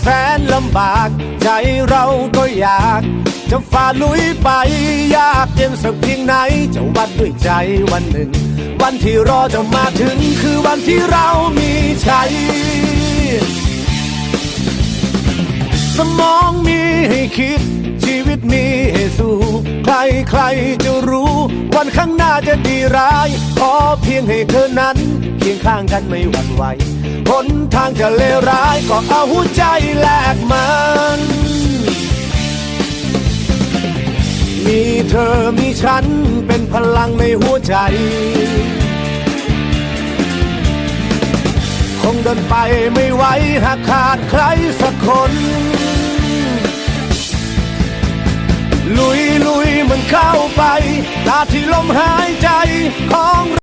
แสนลำบาก ใจเราก็อยาก จะฝ่าลุยไปยากเย็นสักเพียงไหน จะวัดด้วยใจวันหนึ่ง วันที่รอจะมาถึงคือวันที่เรามีชัยสมองมีให้คิด ชีวิตมีให้สู้ ใครใครจะรู้ วันข้างหน้าจะดีร้ายขอ งให้เธอนั้น เคียงข้างกันไม่หวั่นไหวหนทางจะเลวร้ายก็เอาหัวใจแลกมัน มีเธอมีฉันเป็นพลังในหัวใจ คงเดินไปไม่ไหวหากขาดใครสักคน ลุยลุยมันเข้าไปตาที่ลมหายใจของ